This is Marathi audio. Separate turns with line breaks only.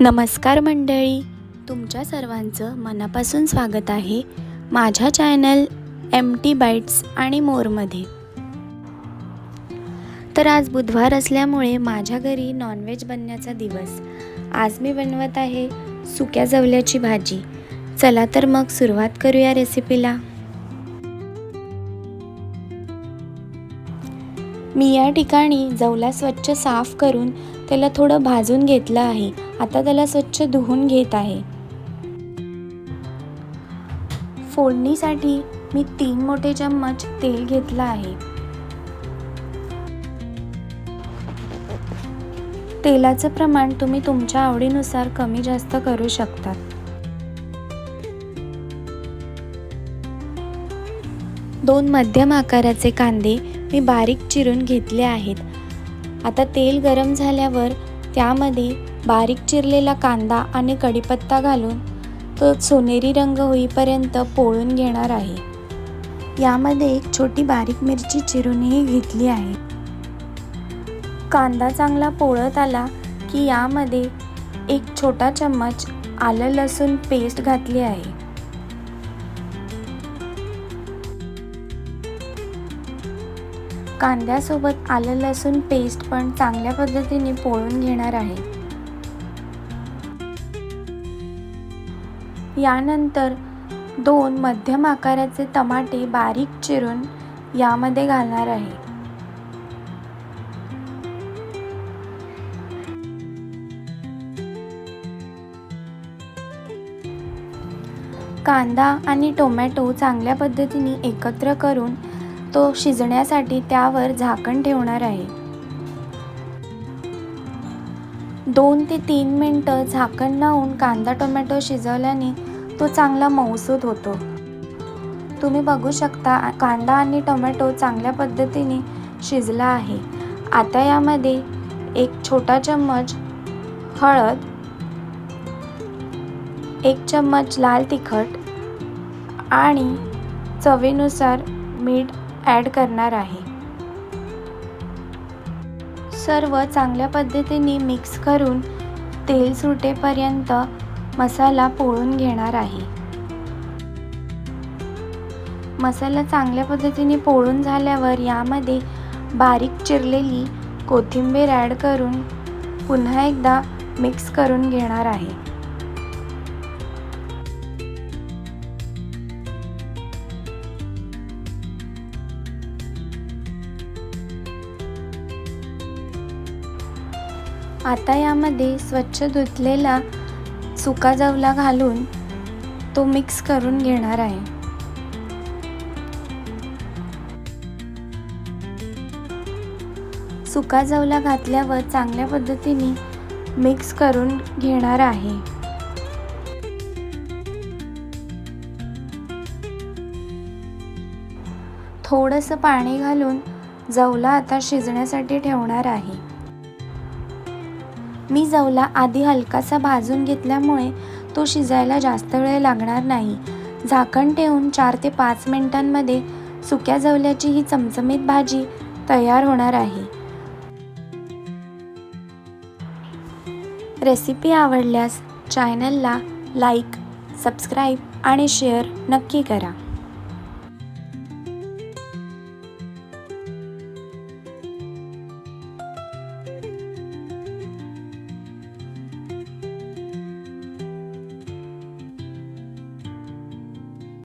नमस्कार मंडळी. तुमच्या सर्वांचं मनापासून स्वागत आहे माझ्या चॅनल एम टी बाईट्स आणि मोरमध्ये. तर आज बुधवार असल्यामुळे माझ्या घरी नॉनव्हेज बनण्याचा दिवस. आज मी बनवत आहे सुक्या जवल्याची भाजी. चला तर मग सुरुवात करूया रेसिपीला मी या ठिकाणी जवला स्वच्छ साफ करून त्याला थोडं भाजून घेतलं आहे. आता त्याला स्वच्छ धुवून घेत आहे. फोडणीसाठी मी तीन मोठे चम्मच तेल घेतलं आहे. तेलाचं प्रमाण तुम्ही तुमच्या आवडीनुसार कमी जास्त करू शकतात. दोन मध्यम आकाराचे कांदे मी बारीक चिरून घेतले आहेत. आता तेल गरम झाल्यावर त्यामध्ये बारीक चिरलेला कांदा आणि कढीपत्ता घालून तो सोनेरी रंग होईपर्यंत पोळून घेणार आहे. यामध्ये एक छोटी बारीक मिरची चिरूनही घेतली आहे. कांदा चांगला पोळत आला की यामध्ये एक छोटा चम्मच आलं लसूण पेस्ट घातली आहे. कांद्यासोबत आलं लसूण पेस्ट पण चांगल्या पद्धतीने पोळून घेणार आहे. यानंतर दोन मध्यम आकाराचे टमाटे बारीक चिरून यामध्ये घालणार आहे. कांदा आणि टोमॅटो चांगल्या पद्धतीने एकत्र करून तो शिजण्यासाठी त्यावर झाकण ठेवणार आहे. दोन ते तीन मिनटं झाकण लावून कांदा टोमॅटो शिजवल्याने तो चांगला मऊसूद होतो. तुम्ही बघू शकता कांदा आणि टोमॅटो चांगल्या पद्धतीने शिजला आहे. आता यामध्ये एक छोटा चम्मच हळद एक चम्मच लाल तिखट आणि चवीनुसार मीठ ॲड करणार आहे. सर्व चांगल्या पद्धतीने मिक्स करून तेल सुटेपर्यंत मसाला पोळून घेणार आहे. मसाला चांगल्या पद्धतीने पोळून झाल्यावर यामध्ये बारीक चिरलेली कोथिंबीर ॲड करून पुन्हा एकदा मिक्स करून घेणार आहे. आता यामध्ये स्वच्छ धुतलेला सुका जवला घालून तो मिक्स करून घेणार आहे. सुका जवला घातल्यावर चांगल्या पद्धतीने मिक्स करून घेणार आहे. थोडंसं पाणी घालून जवला आता शिजण्यासाठी ठेवणार आहे. मी जवला आधी हलकासा भाजून घेतल्यामुळे तो शिजायला जास्त वेळ लागणार नाही. झाकण ठेवून चार ते पाच मिनिटांमध्ये सुक्या जवल्याची ही चमचमीत भाजी तयार होणार आहे. रेसिपी आवडल्यास चॅनलला लाईक सबस्क्राईब आणि शेअर नक्की करा.